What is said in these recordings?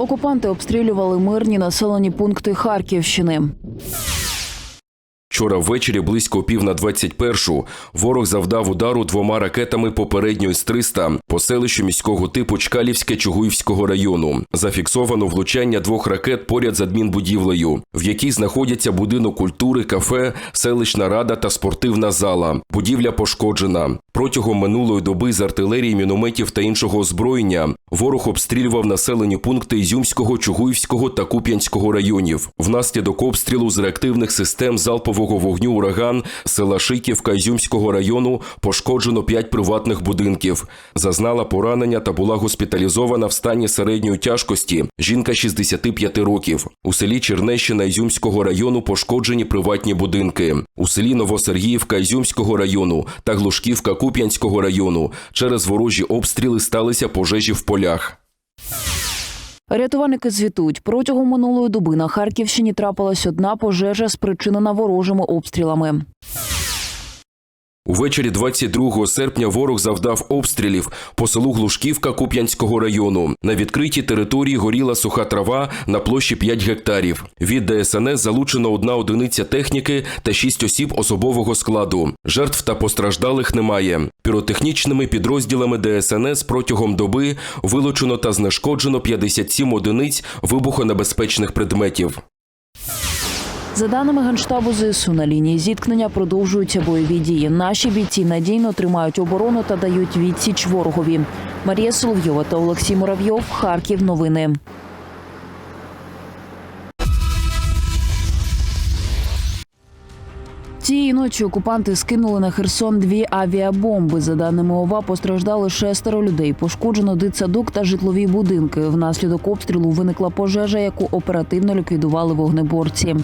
Окупанти обстрілювали мирні населені пункти Харківщини. Вчора ввечері близько пів на 21-шу ворог завдав удару двома ракетами попередньо з 300 по селищу міського типу Чкалівське Чугуївського району. Зафіксовано влучання двох ракет поряд з адмінбудівлею, в якій знаходяться будинок культури, кафе, селищна рада та спортивна зала. Будівля пошкоджена. Протягом минулої доби з артилерії, мінометів та іншого озброєння ворог обстрілював населені пункти Ізюмського, Чугуївського та Куп'янського районів. Внаслідок обстрілу з реактивних систем залпового вогню ураган села Шиківка Ізюмського району пошкоджено п'ять приватних будинків. Зазнала поранення та була госпіталізована в стані середньої тяжкості. Жінка 65 років. У селі Чернещина Ізюмського району пошкоджені приватні будинки. У селі Новосергіївка Ізюмського району та Глушківка Куп'янського району через ворожі обстріли сталися пожежі в полях. Рятувальники звітують, протягом минулої доби на Харківщині трапилась одна пожежа, спричинена ворожими обстрілами. Увечері 22 серпня ворог завдав обстрілів по селу Глушківка Куп'янського району. На відкритій території горіла суха трава на площі 5 гектарів. Від ДСНС залучено одна одиниця техніки та 6 осіб особового складу. Жертв та постраждалих немає. Піротехнічними підрозділами ДСНС протягом доби вилучено та знешкоджено 57 одиниць вибухонебезпечних предметів. За даними генштабу ЗСУ, на лінії зіткнення продовжуються бойові дії. Наші бійці надійно тримають оборону та дають відсіч ворогові. Марія Соловйова та Олексій Муравйов. Харків. Новини. Цієї ночі окупанти скинули на Херсон дві авіабомби. За даними ОВА, постраждали шестеро людей. Пошкоджено дитсадок та житлові будинки. Внаслідок обстрілу виникла пожежа, яку оперативно ліквідували вогнеборці.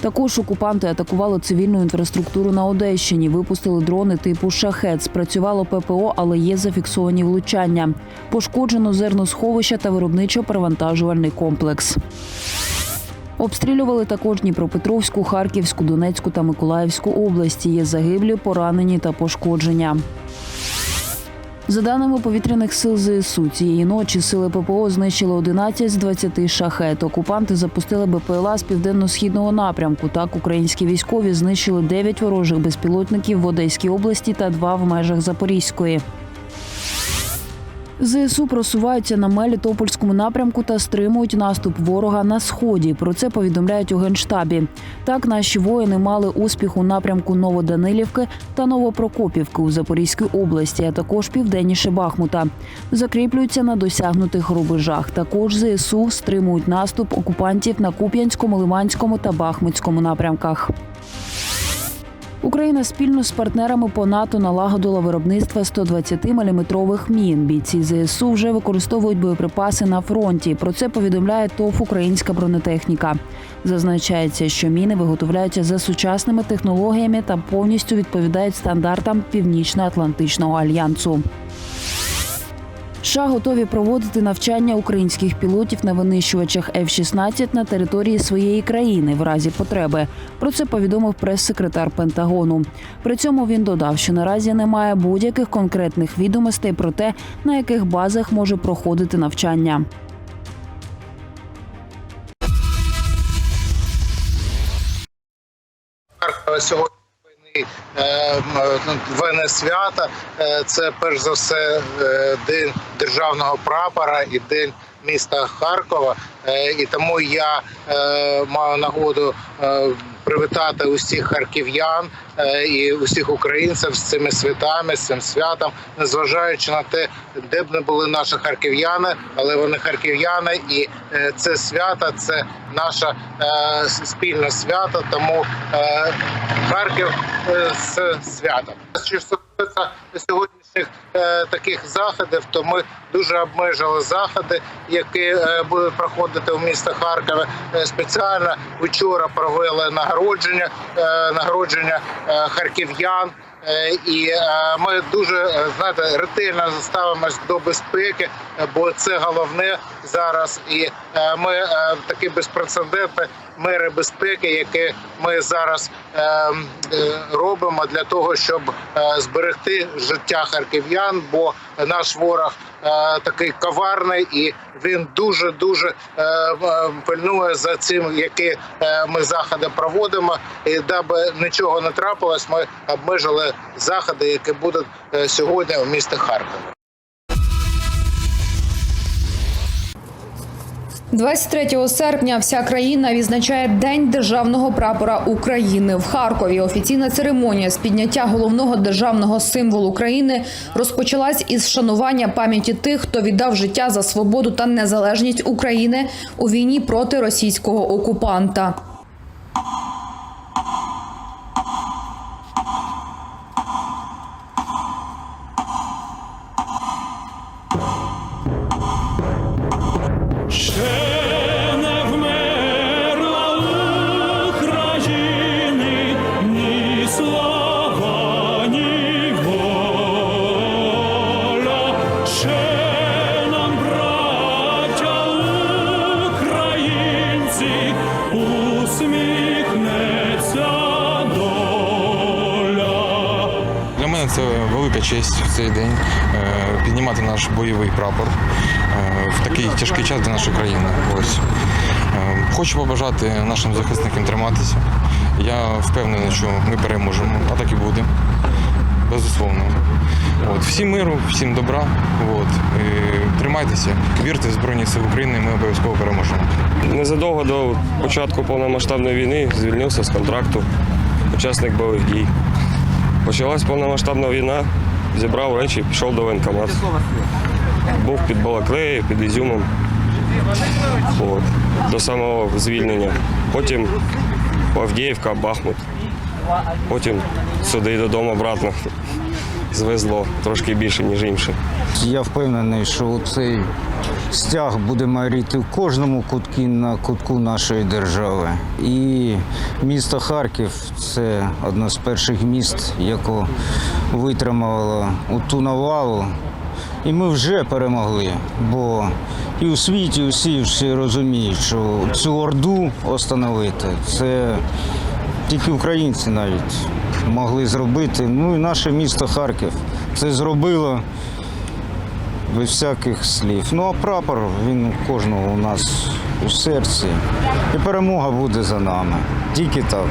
Також окупанти атакували цивільну інфраструктуру на Одещині. Випустили дрони типу шахет. Спрацювало ППО, але є зафіксовані влучання. Пошкоджено зерносховище та виробничо-перевантажувальний комплекс. Обстрілювали також Дніпропетровську, Харківську, Донецьку та Миколаївську області. Є загиблі, поранені та пошкодження. За даними повітряних сил ЗСУ, цієї ночі сили ППО знищили 11 з 20 шахет. Окупанти запустили БПЛА з південно-східного напрямку. Так, українські військові знищили 9 ворожих безпілотників в Одеській області та 2 в межах Запорізької. ЗСУ просуваються на Мелітопольському напрямку та стримують наступ ворога на сході. Про це повідомляють у генштабі. Так наші воїни мали успіх у напрямку Новоданилівки та Новопрокопівки у Запорізькій області, а також південніше Бахмута. Закріплюються на досягнутих рубежах. Також ЗСУ стримують наступ окупантів на Куп'янському, Лиманському та Бахмутському напрямках. Україна спільно з партнерами по НАТО налагодила виробництво 120-мм мін. Бійці ЗСУ вже використовують боєприпаси на фронті. Про це повідомляє ТОВ Українська бронетехніка. Зазначається, що міни виготовляються за сучасними технологіями та повністю відповідають стандартам Північно-Атлантичного альянсу. США готові проводити навчання українських пілотів на винищувачах F-16 на території своєї країни в разі потреби. Про це повідомив прес-секретар Пентагону. При цьому він додав, що наразі немає будь-яких конкретних відомостей про те, на яких базах може проходити навчання. Сьогодні е, м, воєнне свято. Е, Це перш за все е, день державного прапора і день міста Харкова. Е, І тому я е, маю нагоду е, привітати усіх харків'ян і усіх українців з цими святами, з цим святом, незважаючи на те, де б не були наші харків'яни, але вони харків'яни, і це свято це наше спільне свято. Тому Харків з святом. Сьогоднішніх е, таких заходів, то ми дуже обмежили заходи, які е, будуть проходити в місті Харкові. Е, спеціально вчора провели нагородження, е, нагородження харків'ян. Е, І е, ми дуже е, знаєте, ретельно ставимось до безпеки, бо це головне зараз. І ми такі безпрецедентні мери безпеки, які ми зараз робимо для того, щоб зберегти життя харків'ян, бо наш ворог такий коварний і він дуже дуже пильнує за цим, які е, ми заходи проводимо. І даби нічого не трапилось, ми обмежили заходи, які будуть е, сьогодні в місті Харків. 23 серпня вся країна відзначає День державного прапора України в Харкові. Офіційна церемонія з підняття головного державного символу країни розпочалась із вшанування пам'яті тих, хто віддав життя за свободу та незалежність України у війні проти російського окупанта. Наш бойовий прапор е, в такий тяжкий час для нашої країни. Ось. Е, Хочу побажати нашим захисникам триматися. Я впевнений, що ми переможемо, а так і буде. Безусловно. От. Всім миру, всім добра. От. І тримайтеся, вірте в Збройні Сили України, ми обов'язково переможемо. Незадовго до початку повномасштабної війни звільнився з контракту, учасник бойових дій. Почалась повномасштабна війна, зібрав речі, пішов до воєнкомату. Був під Балаклеєю, під Ізюмом. От, до самого звільнення. Потім Авдіївка, Бахмут. Потім сюди додому обратно. Звезло трошки більше, ніж інше. Я впевнений, що цей стяг буде майоріти в кожному кутку на кутку нашої держави. І місто Харків це одне з перших міст, яке витримало у ту навалу. І ми вже перемогли, бо і у світі усі всі розуміють, що цю орду остановити це тільки українці навіть могли зробити. Ну і наше місто Харків це зробило без всяких слів. Ну а прапор він у кожного у нас у серці. І перемога буде за нами. Тільки так.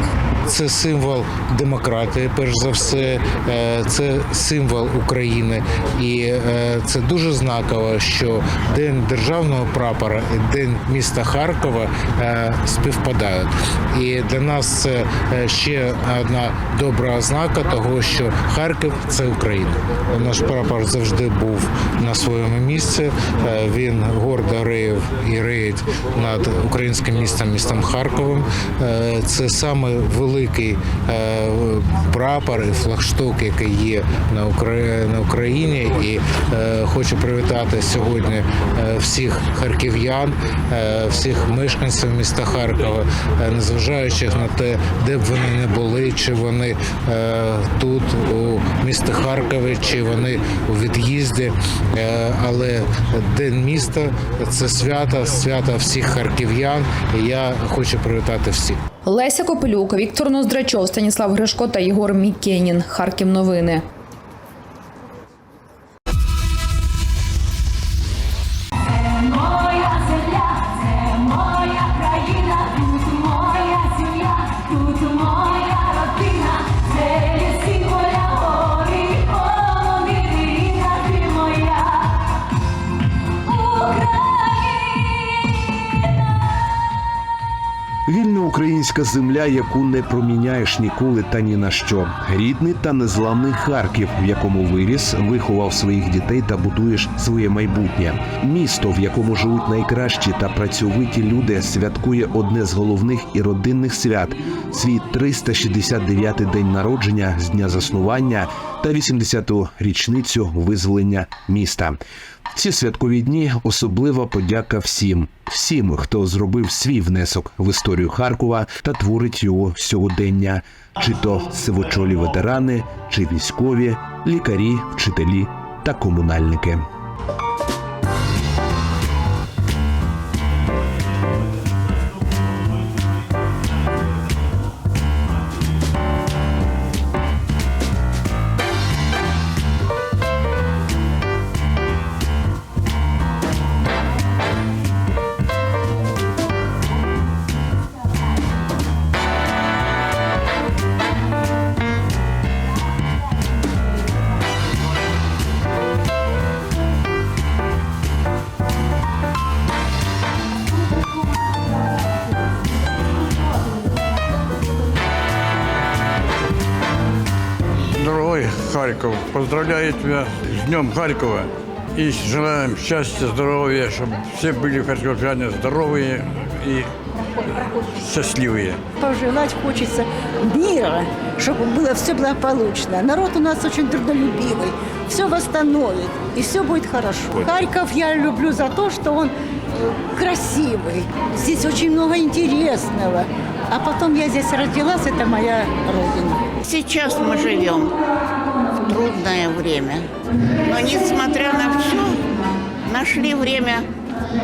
Це символ демократії, перш за все, Е, це символ України, і е, це дуже знаково, що День державного прапора і День міста Харкова е, співпадають. І для нас це ще одна добра ознака того, що Харків це Україна. Наш прапор завжди був на своєму місці. Він гордо реяв і реїть над українським містом, містом Харковим. Це саме великий е, прапор і флагшток, який є на Укра- на Україні. І е, хочу привітати сьогодні е, всіх харків'ян, всіх мешканців міста Харкова, незважаючи на те, де б вони не були, чи вони тут у місті Харкові, чи вони у від'їзді. Але день міста це свято, свято всіх харків'ян. І я хочу привітати всіх. Леся Копилюк, Віктор Ноздрачов, Станіслав Гришко та Єгор Мікенін. Харків новини. Українська земля, яку не проміняєш ніколи та ні на що. Рідний та незламний Харків, в якому виріс, виховав своїх дітей та будуєш своє майбутнє. Місто, в якому живуть найкращі та працьовиті люди, святкує одне з головних і родинних свят свій 369-й день народження з дня заснування та 80-ту річницю визволення міста. Ці святкові дні особлива подяка всім, всім, хто зробив свій внесок в історію Харкова та творить його сьогодення, чи то сивочолі ветерани, чи військові, лікарі, вчителі та комунальники. Харьков. Поздравляю тебя с Днем Харькова. И желаем счастья, здоровья, чтобы все были харьковчане здоровые и счастливые. Пожелать хочется мира, чтобы было все благополучно. Народ у нас очень трудолюбивый, все восстановит, и все будет хорошо. Харьков я люблю за то, что он э, красивый. Здесь очень много интересного. А потом я здесь родилась, это моя родина. Сейчас мы живем в трудное время. Но несмотря на все, нашли время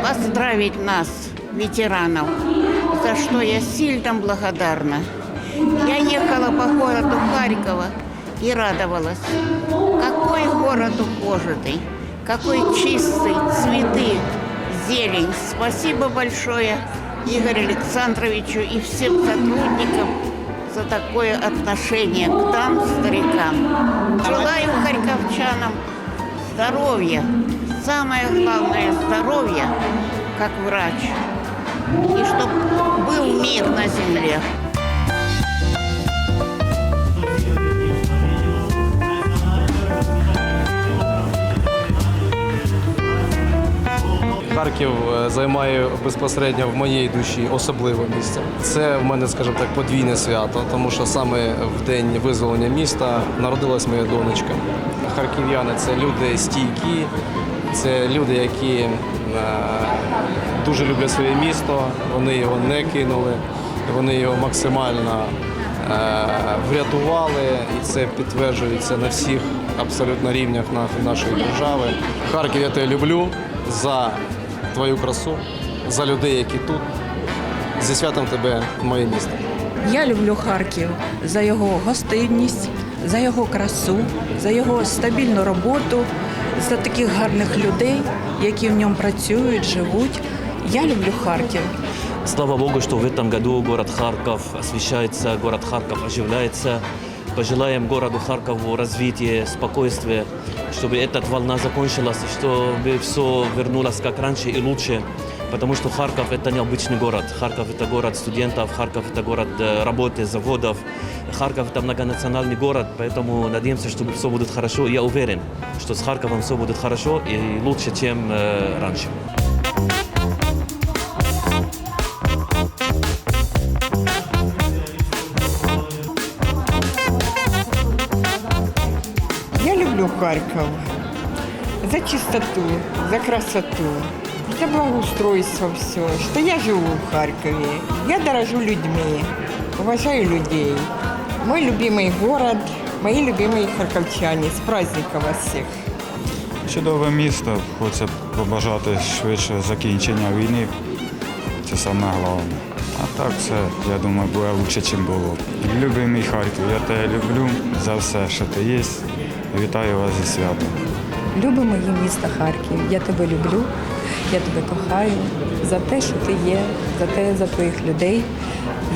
поздравить нас, ветеранов, за что я сильно благодарна. Я ехала по городу Харькова и радовалась. Какой город ухоженный, какой чистый, цветы, зелень. Спасибо большое Игорю Александровичу и всем сотрудникам за такое отношение к нам, старикам. Желаю харьковчанам здоровья, самое главное здоровья, как врач, и чтобы был мир на земле. Харків е, займає безпосередньо в моїй душі особливе місце. Це в мене, скажімо так, подвійне свято, тому що саме в день визволення міста народилась моя донечка. Харків'яни це люди стійкі, це люди, які е, дуже люблять своє місто. Вони його не кинули, вони його максимально е, врятували, і це підтверджується на всіх абсолютно рівнях нашої держави. Харків я тебе люблю за твою красу, за людей, які тут. Зі святом тебе, моє місто. Я люблю Харків за його гостинність, за його красу, за його стабільну роботу, за таких гарних людей, які в ньому працюють, живуть. Я люблю Харків. Слава Богу, что в этом году город Харьков освещается, город Харьков оживляется. Пожелаем городу Харькову развития, спокойствия, чтобы эта волна закончилась, чтобы все вернулось как раньше и лучше. Потому что Харьков – это необычный город. Харьков – это город студентов, Харьков – это город э, работы, заводов. Харьков – это многонациональный город, поэтому надеемся, что все будет хорошо. Я уверен, что с Харьковом все будет хорошо и лучше, чем э, раньше. Люблю Харьков за чистоту, за красоту, за благоустройство все, что я живу в Харькове. Я дорожу людьми, уважаю людей. Мой любимый город, мои любимые харьковчане. С праздником вас всех! Чудове місто. Хочу побажати швидше закінчення війни. Це саме головне. А так все, я думаю, буде краще, ніж було. Любимий Харків, я тебе люблю за все, що ти є. Вітаю вас зі святом. Любимо моє місто Харків. Я тебе люблю, я тебе кохаю за те, що ти є, за те, за твоїх людей,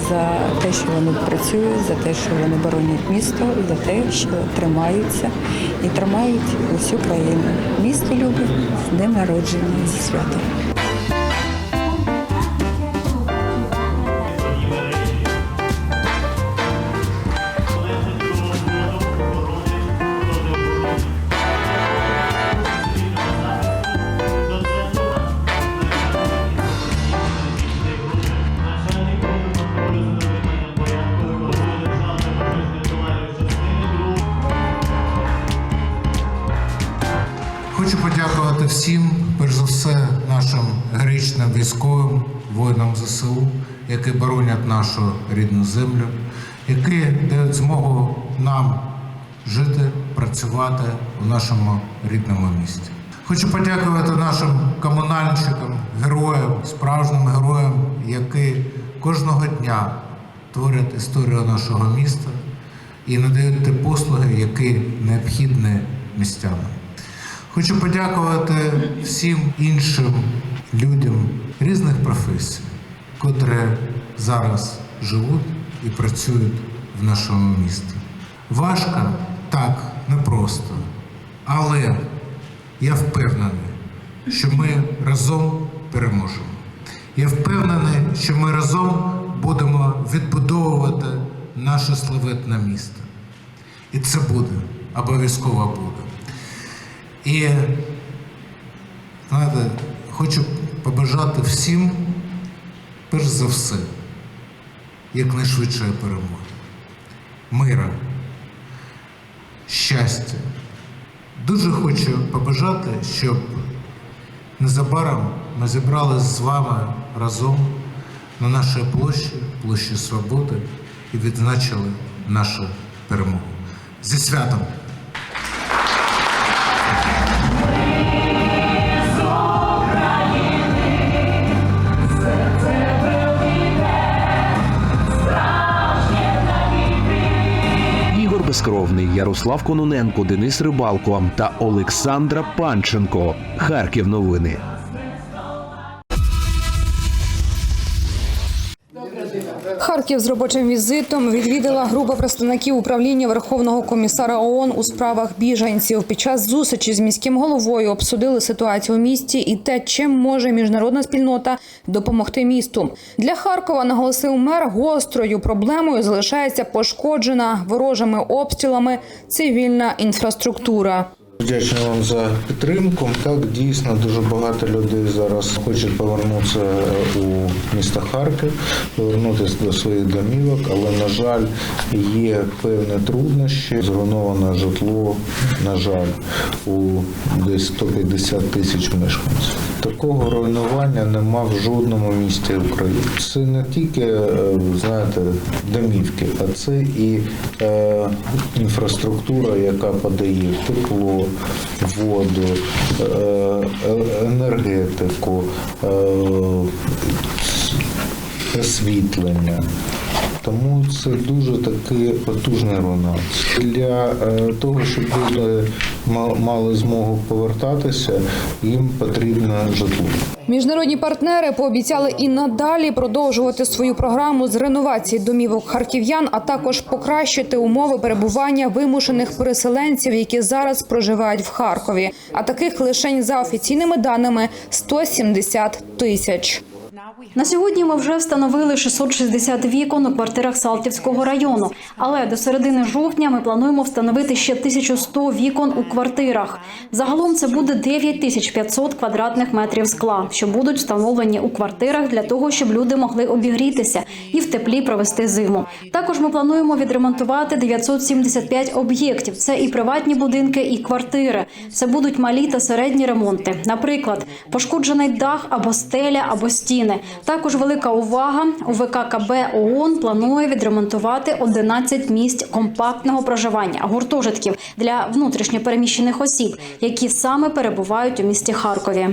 за те, що вони працюють, за те, що вони боронять місто, за те, що тримаються і тримають усю країну. Місто любить з днем народження зі святом. Військовим, воїнам ЗСУ, які боронять нашу рідну землю, які дають змогу нам жити, працювати у нашому рідному місті. Хочу подякувати нашим комунальщикам, героям, справжнім героям, які кожного дня творять історію нашого міста і надають ті послуги, які необхідні містянам. Хочу подякувати всім іншим людям різних професій, котрі зараз живуть і працюють в нашому місті. Важко, так, непросто. Але я впевнений, що ми разом переможемо. Я впевнений, що ми разом будемо відбудовувати наше славетне місто. І це буде, обов'язково буде. І знаєте, хочу побажати всім, перш за все, якнайшвидшої перемоги, мира, щастя. Дуже хочу побажати, щоб незабаром ми зібралися з вами разом на нашій площі, площі Свободи, і відзначили нашу перемогу. Зі святом! Безкровний, Ярослав Кононенко, Денис Рибалко та Олександра Панченко. Харків новини. Харків з робочим візитом відвідала група представників управління Верховного комісара ООН у справах біженців. Під час зустрічі з міським головою обсудили ситуацію у місті і те, чим може міжнародна спільнота допомогти місту. Для Харкова наголосив мер гострою проблемою залишається пошкоджена ворожими обстрілами цивільна інфраструктура. Вдячний вам за підтримку. Так, дійсно, дуже багато людей зараз хочуть повернутися у місто Харків, повернутися до своїх домівок, але, на жаль, є певні труднощі. Зруйноване житло, на жаль, у десь 150 тисяч мешканців. Такого руйнування нема в жодному місті України. Це не тільки, е, знаєте, домівки, а це і е, інфраструктура, яка подає тепло, воду, е, е, енергетику, е, освітлення. Тому це дуже такий потужний руйнація. Для е, того, щоб люди мали змогу повертатися, їм потрібно житло. Міжнародні партнери пообіцяли і надалі продовжувати свою програму з реновації домівок харків'ян, а також покращити умови перебування вимушених переселенців, які зараз проживають в Харкові. А таких лишень за офіційними даними 170 тисяч. На сьогодні ми вже встановили 660 вікон у квартирах Салтівського району. Але до середини жовтня ми плануємо встановити ще 1100 вікон у квартирах. Загалом це буде 9500 квадратних метрів скла, що будуть встановлені у квартирах для того, щоб люди могли обігрітися і в теплі провести зиму. Також ми плануємо відремонтувати 975 об'єктів. Це і приватні будинки, і квартири. Це будуть малі та середні ремонти. Наприклад, пошкоджений дах або стеля, або стіни. Також велика увага у ВККБ ООН планує відремонтувати 11 місць компактного проживання гуртожитків для внутрішньопереміщених осіб, які саме перебувають у місті Харкові.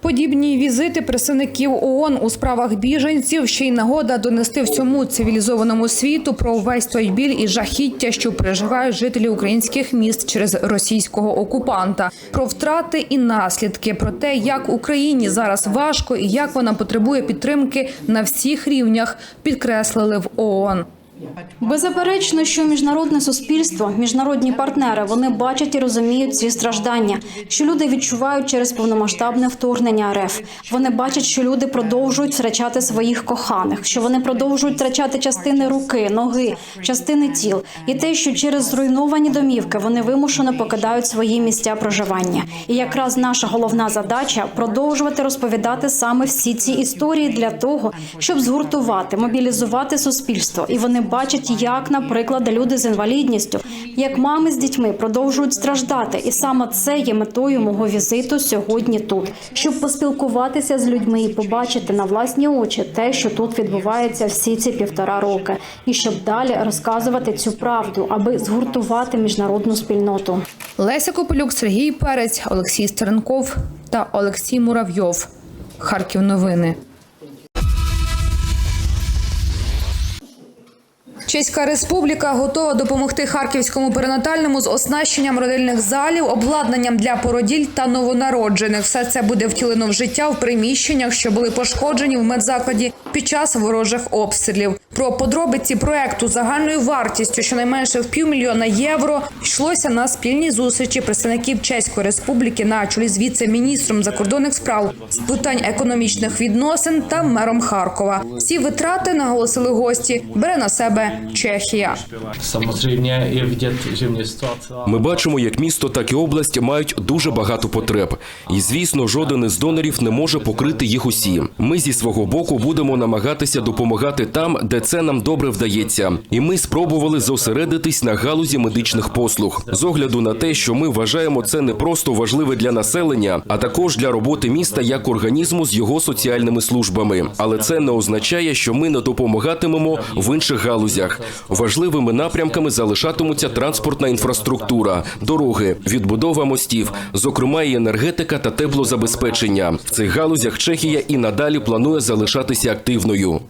Подібні візити представників ООН у справах біженців ще й нагода донести всьому цивілізованому світу про увесь той біль і жахіття, що переживають жителі українських міст через російського окупанта, про втрати і наслідки, про те, як Україні зараз важко і як вона потребує підтримки на всіх рівнях, підкреслили в ООН. Беззаперечно, що міжнародне суспільство, міжнародні партнери вони бачать і розуміють ці страждання, що люди відчувають через повномасштабне вторгнення РФ. Вони бачать, що люди продовжують втрачати своїх коханих, що вони продовжують втрачати частини руки, ноги, частини тіл, і те, що через зруйновані домівки вони вимушено покидають свої місця проживання. І якраз наша головна задача продовжувати розповідати саме всі ці історії для того, щоб згуртувати, мобілізувати суспільство, і вони бачать, як, наприклад, люди з інвалідністю, як мами з дітьми продовжують страждати, і саме це є метою мого візиту сьогодні тут, щоб поспілкуватися з людьми і побачити на власні очі те, що тут відбувається всі ці півтора роки, і щоб далі розказувати цю правду, аби згуртувати міжнародну спільноту. Леся Копилюк, Сергій Перець, Олексій Стеренков та Олексій Муравйов. Харків новини. Чеська республіка готова допомогти харківському перинатальному з оснащенням родильних залів, обладнанням для породіль та новонароджених. Все це буде втілено в життя в приміщеннях, що були пошкоджені в медзакладі під час ворожих обстрілів. Про подробиці проекту загальною вартістю щонайменше в півмільйона євро йшлося на спільній зустрічі представників Чеської республіки на чолі з віце-міністром закордонних справ з питань економічних відносин та мером Харкова. Всі витрати наголосили гості бере на себе Чехія. Samozřejmě je vidět, že město a celá Ми бачимо, як місто, так і область мають дуже багато потреб. І звісно, жоден із донорів не може покрити їх усі. Ми зі свого боку будемо намагатися допомагати там, де це нам добре вдається. І ми спробували зосередитись на галузі медичних послуг з огляду на те, що ми вважаємо це не просто важливе для населення, а також для роботи міста як організму з його соціальними службами. Але це не означає, що ми не допомагатимемо в інших галузях. Важливими напрямками залишатимуться транспортна інфраструктура, дороги, відбудова мостів, зокрема і енергетика та теплозабезпечення. В цих галузях Чехія і надалі планує залишатися активною.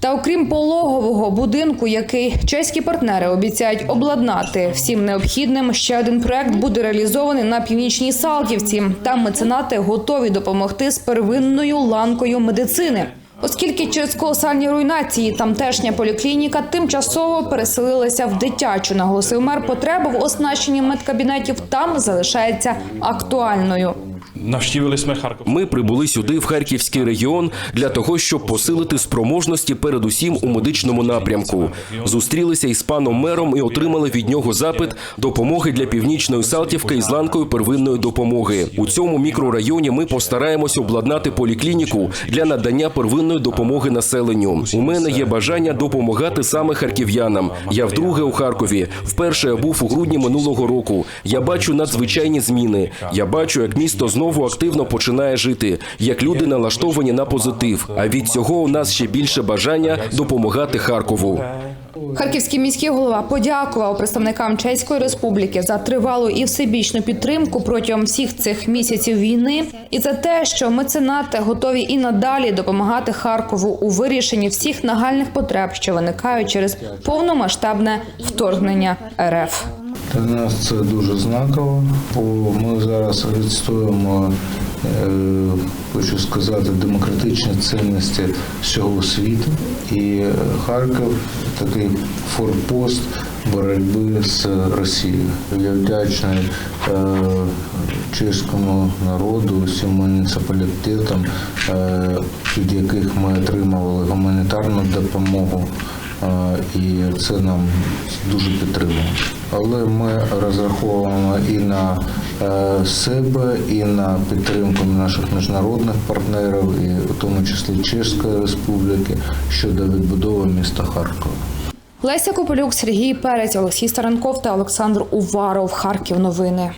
Та окрім пологового будинку, який чеські партнери обіцяють обладнати всім необхідним, ще один проект буде реалізований на північній Салтівці. Там меценати готові допомогти з первинною ланкою медицини. Оскільки через колосальні руйнації тамтешня поліклініка тимчасово переселилася в дитячу, наголосив мер, потреба в оснащенні медкабінетів там залишається актуальною. Jsme Charkov. Ми прибули сюди в Харківський регіон для того, щоб посилити спроможності передусім у медичному напрямку. Зустрілися із паном мером і отримали від нього запит допомоги для північної Салтівки із ланкою первинної допомоги. У цьому мікрорайоні ми постараємось обладнати поліклініку для надання первинної допомоги населенню. У мене є бажання допомагати саме харків'янам. Я вдруге у Харкові. Вперше я був у грудні минулого року. Я бачу надзвичайні зміни. Я бачу, як місто знову активно починає жити, як люди налаштовані на позитив. А від цього у нас ще більше бажання допомагати Харкову. Харківський міський голова подякував представникам Чеської республіки за тривалу і всебічну підтримку протягом всіх цих місяців війни і за те, що меценати готові і надалі допомагати Харкову у вирішенні всіх нагальних потреб, що виникають через повномасштабне вторгнення РФ. Для нас це дуже знаково, бо ми зараз відстоюємо, е, хочу сказати, демократичні цінності всього світу. І Харків такий форпост боротьби з Росією. Я вдячний е, чеському народу, всім муніципалітетам, е, від яких ми отримували гуманітарну допомогу. Е, І це нам дуже підтримує. Але ми розраховуємо і на е, себе, і на підтримку наших міжнародних партнерів, і в тому числі Чеської Республіки щодо відбудови міста Харкова. Леся Кополюк, Сергій Перець, Олексій Старенков та Олександр Уваров. Харків. Новини.